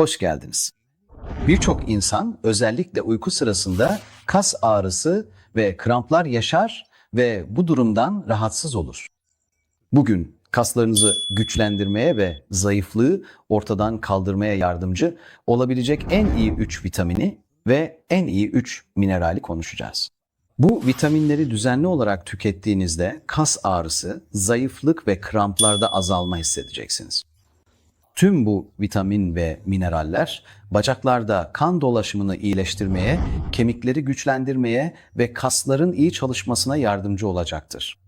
hoş geldiniz. Birçok insan özellikle uyku sırasında kas ağrısı ve kramplar yaşar ve bu durumdan rahatsız olur. Bugün kaslarınızı güçlendirmeye ve zayıflığı ortadan kaldırmaya yardımcı olabilecek en iyi 3 vitamini ve en iyi 3 minerali konuşacağız. Bu vitaminleri düzenli olarak tükettiğinizde kas ağrısı, zayıflık ve kramplarda azalma hissedeceksiniz. Tüm bu vitamin ve mineraller bacaklarda kan dolaşımını iyileştirmeye, kemikleri güçlendirmeye ve kasların iyi çalışmasına yardımcı olacaktır.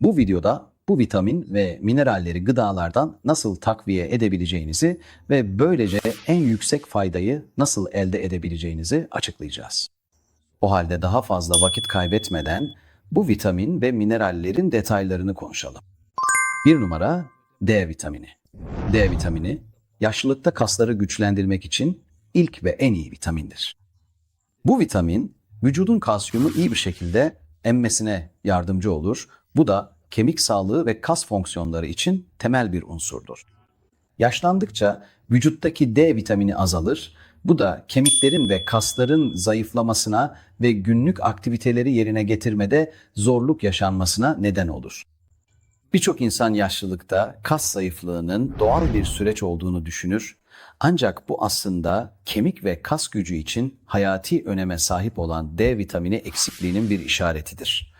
Bu videoda bu vitamin ve mineralleri gıdalardan nasıl takviye edebileceğinizi ve böylece en yüksek faydayı nasıl elde edebileceğinizi açıklayacağız. O halde daha fazla vakit kaybetmeden bu vitamin ve minerallerin detaylarını konuşalım. Bir numara D vitamini. D vitamini yaşlılıkta kasları güçlendirmek için ilk ve en iyi vitamindir. Bu vitamin vücudun kalsiyumu iyi bir şekilde emmesine yardımcı olur. Bu da kemik sağlığı ve kas fonksiyonları için temel bir unsurdur. Yaşlandıkça vücuttaki D vitamini azalır. Bu da kemiklerin ve kasların zayıflamasına ve günlük aktiviteleri yerine getirmede zorluk yaşanmasına neden olur. Birçok insan yaşlılıkta kas zayıflığının doğal bir süreç olduğunu düşünür. Ancak bu aslında kemik ve kas gücü için hayati öneme sahip olan D vitamini eksikliğinin bir işaretidir.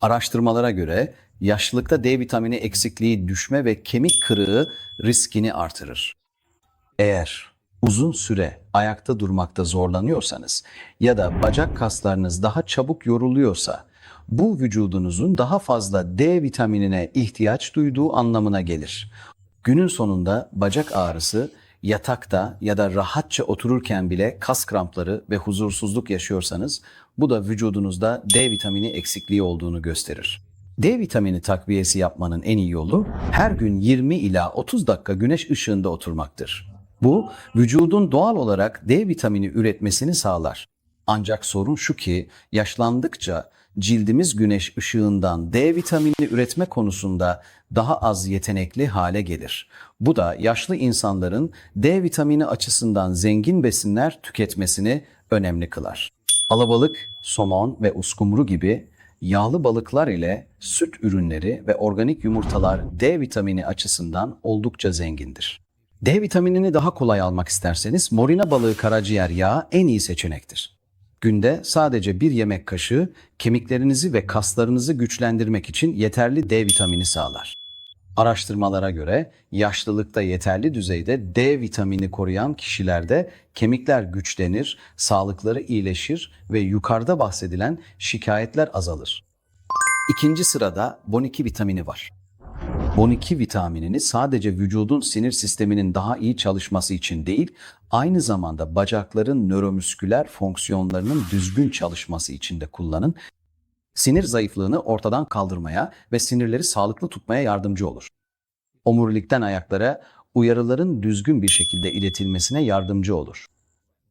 Araştırmalara göre yaşlılıkta D vitamini eksikliği düşme ve kemik kırığı riskini artırır. Eğer uzun süre ayakta durmakta zorlanıyorsanız ya da bacak kaslarınız daha çabuk yoruluyorsa bu vücudunuzun daha fazla D vitaminine ihtiyaç duyduğu anlamına gelir. Günün sonunda bacak ağrısı yatakta ya da rahatça otururken bile kas krampları ve huzursuzluk yaşıyorsanız bu da vücudunuzda D vitamini eksikliği olduğunu gösterir. D vitamini takviyesi yapmanın en iyi yolu her gün 20 ila 30 dakika güneş ışığında oturmaktır. Bu vücudun doğal olarak D vitamini üretmesini sağlar. Ancak sorun şu ki yaşlandıkça cildimiz güneş ışığından D vitamini üretme konusunda daha az yetenekli hale gelir. Bu da yaşlı insanların D vitamini açısından zengin besinler tüketmesini önemli kılar. Alabalık, somon ve uskumru gibi yağlı balıklar ile süt ürünleri ve organik yumurtalar D vitamini açısından oldukça zengindir. D vitaminini daha kolay almak isterseniz morina balığı karaciğer yağı en iyi seçenektir. Günde sadece bir yemek kaşığı kemiklerinizi ve kaslarınızı güçlendirmek için yeterli D vitamini sağlar. Araştırmalara göre yaşlılıkta yeterli düzeyde D vitamini koruyan kişilerde kemikler güçlenir, sağlıkları iyileşir ve yukarıda bahsedilen şikayetler azalır. İkinci sırada B12 vitamini var. B12 vitaminini sadece vücudun sinir sisteminin daha iyi çalışması için değil, aynı zamanda bacakların nöromüsküler fonksiyonlarının düzgün çalışması için de kullanın. Sinir zayıflığını ortadan kaldırmaya ve sinirleri sağlıklı tutmaya yardımcı olur. Omurilikten ayaklara uyarıların düzgün bir şekilde iletilmesine yardımcı olur.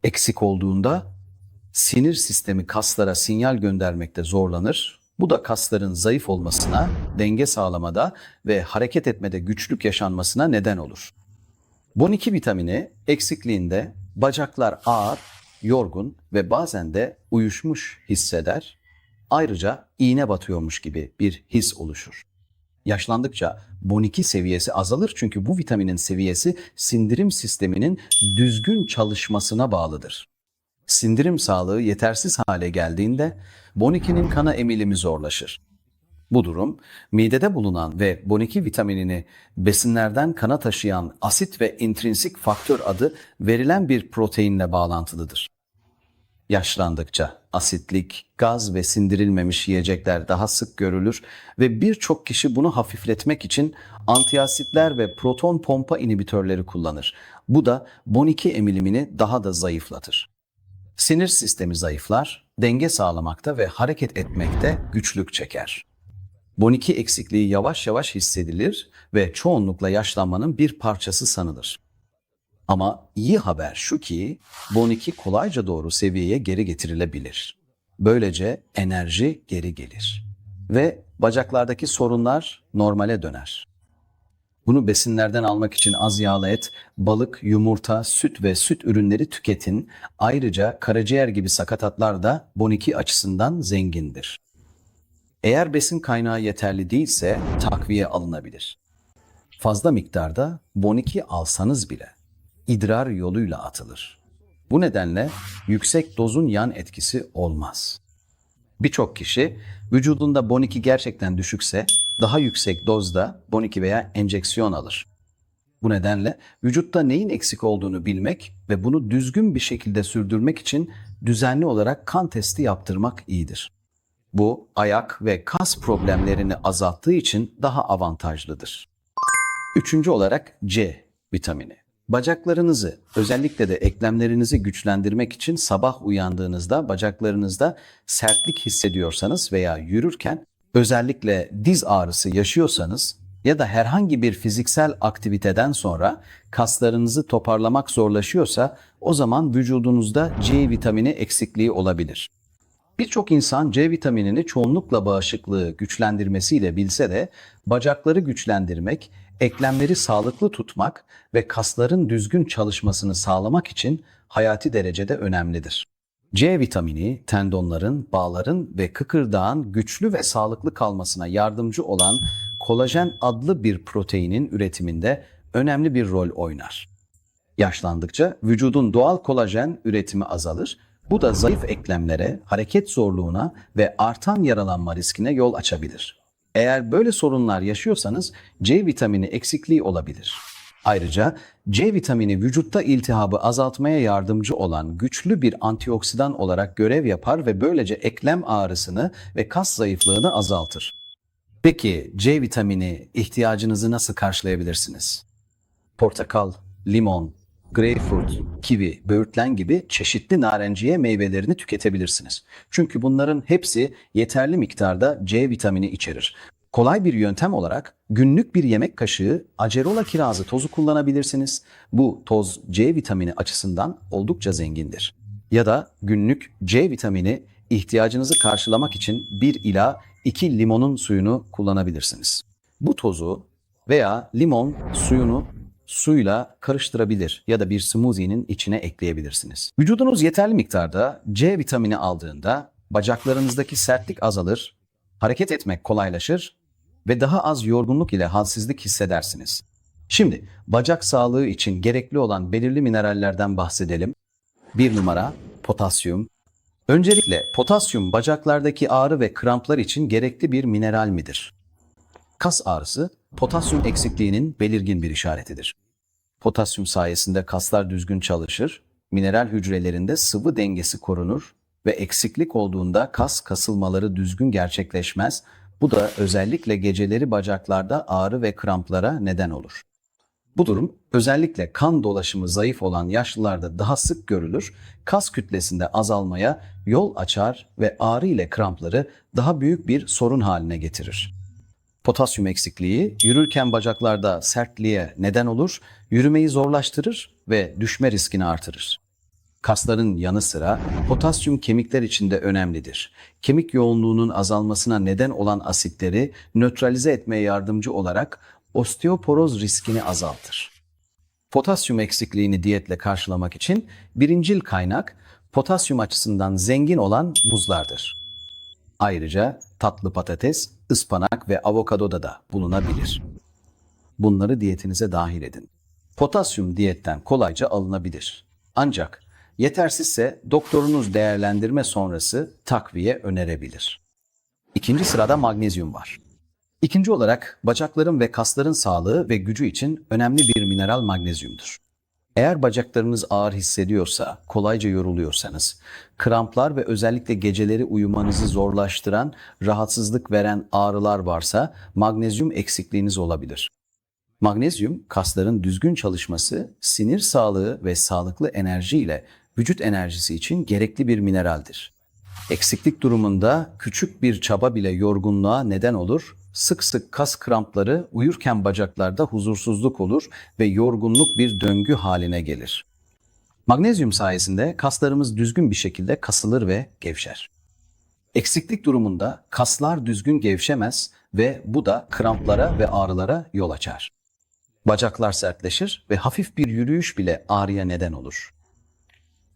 Eksik olduğunda sinir sistemi kaslara sinyal göndermekte zorlanır. Bu da kasların zayıf olmasına, denge sağlamada ve hareket etmede güçlük yaşanmasına neden olur. B12 vitamini eksikliğinde bacaklar ağır, yorgun ve bazen de uyuşmuş hisseder. Ayrıca iğne batıyormuş gibi bir his oluşur. Yaşlandıkça B12 seviyesi azalır çünkü bu vitaminin seviyesi sindirim sisteminin düzgün çalışmasına bağlıdır. Sindirim sağlığı yetersiz hale geldiğinde B12'nin kana emilimi zorlaşır. Bu durum midede bulunan ve B12 vitaminini besinlerden kana taşıyan asit ve intrinsik faktör adı verilen bir proteinle bağlantılıdır. Yaşlandıkça asitlik, gaz ve sindirilmemiş yiyecekler daha sık görülür ve birçok kişi bunu hafifletmek için antiasitler ve proton pompa inhibitörleri kullanır. Bu da B12 emilimini daha da zayıflatır. Sinir sistemi zayıflar, denge sağlamakta ve hareket etmekte güçlük çeker. B12 eksikliği yavaş yavaş hissedilir ve çoğunlukla yaşlanmanın bir parçası sanılır. Ama iyi haber şu ki B12 kolayca doğru seviyeye geri getirilebilir. Böylece enerji geri gelir ve bacaklardaki sorunlar normale döner. Bunu besinlerden almak için az yağlı et, balık, yumurta, süt ve süt ürünleri tüketin. Ayrıca karaciğer gibi sakatatlar da B12 açısından zengindir. Eğer besin kaynağı yeterli değilse takviye alınabilir. Fazla miktarda B12 alsanız bile idrar yoluyla atılır. Bu nedenle yüksek dozun yan etkisi olmaz. Birçok kişi vücudunda B12 gerçekten düşükse daha yüksek dozda B12 veya enjeksiyon alır. Bu nedenle vücutta neyin eksik olduğunu bilmek ve bunu düzgün bir şekilde sürdürmek için düzenli olarak kan testi yaptırmak iyidir. Bu ayak ve kas problemlerini azalttığı için daha avantajlıdır. Üçüncü olarak C vitamini. Bacaklarınızı, özellikle de eklemlerinizi güçlendirmek için sabah uyandığınızda bacaklarınızda sertlik hissediyorsanız veya yürürken özellikle diz ağrısı yaşıyorsanız ya da herhangi bir fiziksel aktiviteden sonra kaslarınızı toparlamak zorlaşıyorsa o zaman vücudunuzda C vitamini eksikliği olabilir. Birçok insan C vitaminini çoğunlukla bağışıklığı güçlendirmesiyle bilse de bacakları güçlendirmek, eklemleri sağlıklı tutmak ve kasların düzgün çalışmasını sağlamak için hayati derecede önemlidir. C vitamini tendonların, bağların ve kıkırdağın güçlü ve sağlıklı kalmasına yardımcı olan kolajen adlı bir proteinin üretiminde önemli bir rol oynar. Yaşlandıkça vücudun doğal kolajen üretimi azalır. Bu da zayıf eklemlere, hareket zorluğuna ve artan yaralanma riskine yol açabilir. Eğer böyle sorunlar yaşıyorsanız C vitamini eksikliği olabilir. Ayrıca C vitamini vücutta iltihabı azaltmaya yardımcı olan güçlü bir antioksidan olarak görev yapar ve böylece eklem ağrısını ve kas zayıflığını azaltır. Peki C vitamini ihtiyacınızı nasıl karşılayabilirsiniz? portakal, limon, greyfurt, kivi, böğürtlen gibi çeşitli narenciye meyvelerini tüketebilirsiniz. Çünkü bunların hepsi yeterli miktarda C vitamini içerir. Kolay bir yöntem olarak günlük bir yemek kaşığı acerola kirazı tozu kullanabilirsiniz. Bu toz C vitamini açısından oldukça zengindir. Ya da günlük C vitamini ihtiyacınızı karşılamak için 1 ila 2 limonun suyunu kullanabilirsiniz. Bu tozu veya limon suyunu suyla karıştırabilir ya da bir smoothie'nin içine ekleyebilirsiniz. Vücudunuz yeterli miktarda C vitamini aldığında bacaklarınızdaki sertlik azalır, hareket etmek kolaylaşır ve daha az yorgunluk ile halsizlik hissedersiniz. Şimdi bacak sağlığı için gerekli olan belirli minerallerden bahsedelim. Bir numara potasyum. Öncelikle potasyum bacaklardaki ağrı ve kramplar için gerekli bir mineral midir? Kas ağrısı potasyum eksikliğinin belirgin bir işaretidir. Potasyum sayesinde kaslar düzgün çalışır, mineral hücrelerinde sıvı dengesi korunur ve eksiklik olduğunda kas kasılmaları düzgün gerçekleşmez. Bu da özellikle geceleri bacaklarda ağrı ve kramplara neden olur. Bu durum özellikle kan dolaşımı zayıf olan yaşlılarda daha sık görülür, kas kütlesinde azalmaya yol açar ve ağrı ile krampları daha büyük bir sorun haline getirir. Potasyum eksikliği yürürken bacaklarda sertliğe neden olur, yürümeyi zorlaştırır ve düşme riskini artırır. Kasların yanı sıra potasyum kemikler için de önemlidir. Kemik yoğunluğunun azalmasına neden olan asitleri nötralize etmeye yardımcı olarak osteoporoz riskini azaltır. Potasyum eksikliğini diyetle karşılamak için birincil kaynak potasyum açısından zengin olan muzlardır. Ayrıca tatlı patates, ıspanak ve avokadoda da bulunabilir. Bunları diyetinize dahil edin. Potasyum diyetten kolayca alınabilir. Ancak yetersizse doktorunuz değerlendirme sonrası takviye önerebilir. İkinci sırada magnezyum var. İkinci olarak bacakların ve kasların sağlığı ve gücü için önemli bir mineral magnezyumdur. Eğer bacaklarınız ağır hissediyorsa, kolayca yoruluyorsanız, kramplar ve özellikle geceleri uyumanızı zorlaştıran, rahatsızlık veren ağrılar varsa magnezyum eksikliğiniz olabilir. Magnezyum, kasların düzgün çalışması, sinir sağlığı ve sağlıklı enerji ile vücut enerjisi için gerekli bir mineraldir. Eksiklik durumunda küçük bir çaba bile yorgunluğa neden olur, sık sık kas krampları, uyurken bacaklarda huzursuzluk olur ve yorgunluk bir döngü haline gelir. Magnezyum sayesinde kaslarımız düzgün bir şekilde kasılır ve gevşer. Eksiklik durumunda kaslar düzgün gevşemez ve bu da kramplara ve ağrılara yol açar. Bacaklar sertleşir ve hafif bir yürüyüş bile ağrıya neden olur.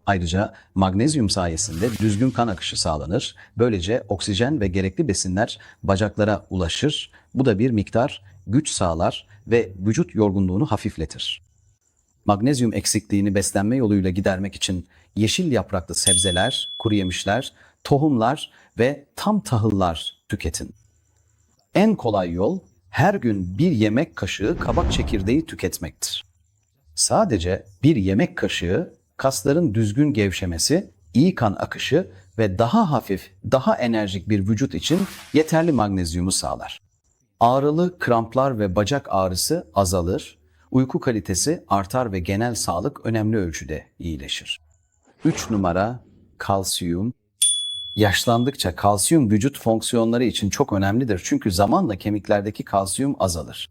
Ayrıca magnezyum sayesinde düzgün kan akışı sağlanır. Böylece oksijen ve gerekli besinler bacaklara ulaşır. Bu da bir miktar güç sağlar ve vücut yorgunluğunu hafifletir. Magnezyum eksikliğini beslenme yoluyla gidermek için yeşil yapraklı sebzeler, kuru yemişler, tohumlar ve tam tahıllar tüketin. En kolay yol her gün bir yemek kaşığı kabak çekirdeği tüketmektir. Sadece bir yemek kaşığı kasların düzgün gevşemesi, iyi kan akışı ve daha hafif, daha enerjik bir vücut için yeterli magnezyumu sağlar. Ağrılı kramplar ve bacak ağrısı azalır, uyku kalitesi artar ve genel sağlık önemli ölçüde iyileşir. 3 numara kalsiyum. Yaşlandıkça kalsiyum vücut fonksiyonları için çok önemlidir çünkü zamanla kemiklerdeki kalsiyum azalır.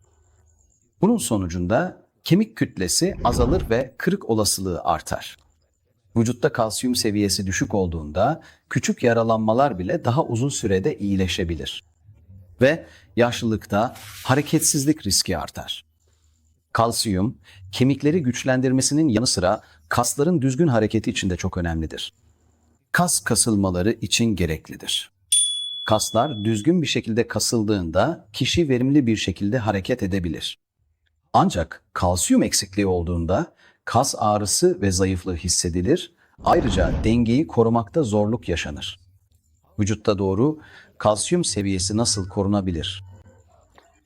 Bunun sonucunda kemik kütlesi azalır ve kırık olasılığı artar. Vücutta kalsiyum seviyesi düşük olduğunda küçük yaralanmalar bile daha uzun sürede iyileşebilir. Ve yaşlılıkta hareketsizlik riski artar. Kalsiyum, kemikleri güçlendirmesinin yanı sıra kasların düzgün hareketi için de çok önemlidir. Kas kasılmaları için gereklidir. Kaslar düzgün bir şekilde kasıldığında kişi verimli bir şekilde hareket edebilir. Ancak kalsiyum eksikliği olduğunda kas ağrısı ve zayıflığı hissedilir. Ayrıca dengeyi korumakta zorluk yaşanır. Vücutta doğru kalsiyum seviyesi nasıl korunabilir?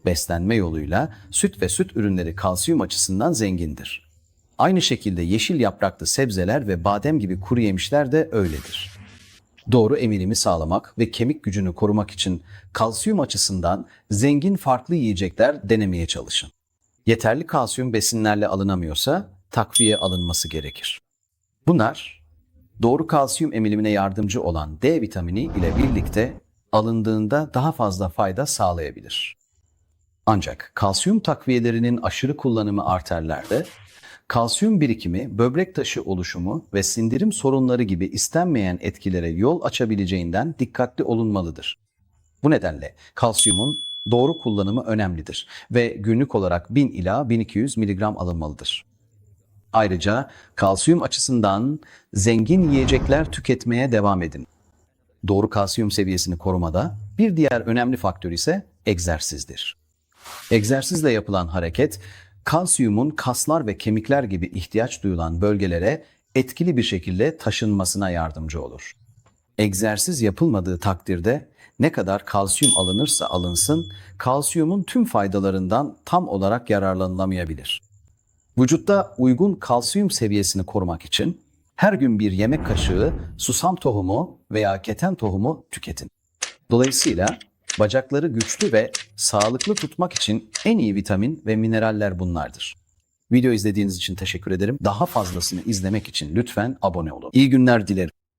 Beslenme yoluyla süt ve süt ürünleri kalsiyum açısından zengindir. Aynı şekilde yeşil yapraklı sebzeler ve badem gibi kuru yemişler de öyledir. Doğru eminimi sağlamak ve kemik gücünü korumak için kalsiyum açısından zengin farklı yiyecekler denemeye çalışın. Yeterli kalsiyum besinlerle alınamıyorsa takviye alınması gerekir. Bunlar doğru kalsiyum emilimine yardımcı olan D vitamini ile birlikte alındığında daha fazla fayda sağlayabilir. Ancak kalsiyum takviyelerinin aşırı kullanımı arterlerde kalsiyum birikimi, böbrek taşı oluşumu ve sindirim sorunları gibi istenmeyen etkilere yol açabileceğinden dikkatli olunmalıdır. Bu nedenle kalsiyumun doğru kullanımı önemlidir ve günlük olarak 1000 ila 1200 mg alınmalıdır. Ayrıca kalsiyum açısından zengin yiyecekler tüketmeye devam edin. Doğru kalsiyum seviyesini korumada bir diğer önemli faktör ise egzersizdir. Egzersizle yapılan hareket kalsiyumun kaslar ve kemikler gibi ihtiyaç duyulan bölgelere etkili bir şekilde taşınmasına yardımcı olur. Egzersiz yapılmadığı takdirde ne kadar kalsiyum alınırsa alınsın, kalsiyumun tüm faydalarından tam olarak yararlanılamayabilir. Vücutta uygun kalsiyum seviyesini korumak için her gün bir yemek kaşığı susam tohumu veya keten tohumu tüketin. Dolayısıyla bacakları güçlü ve sağlıklı tutmak için en iyi vitamin ve mineraller bunlardır. Video izlediğiniz için teşekkür ederim. Daha fazlasını izlemek için lütfen abone olun. İyi günler dilerim.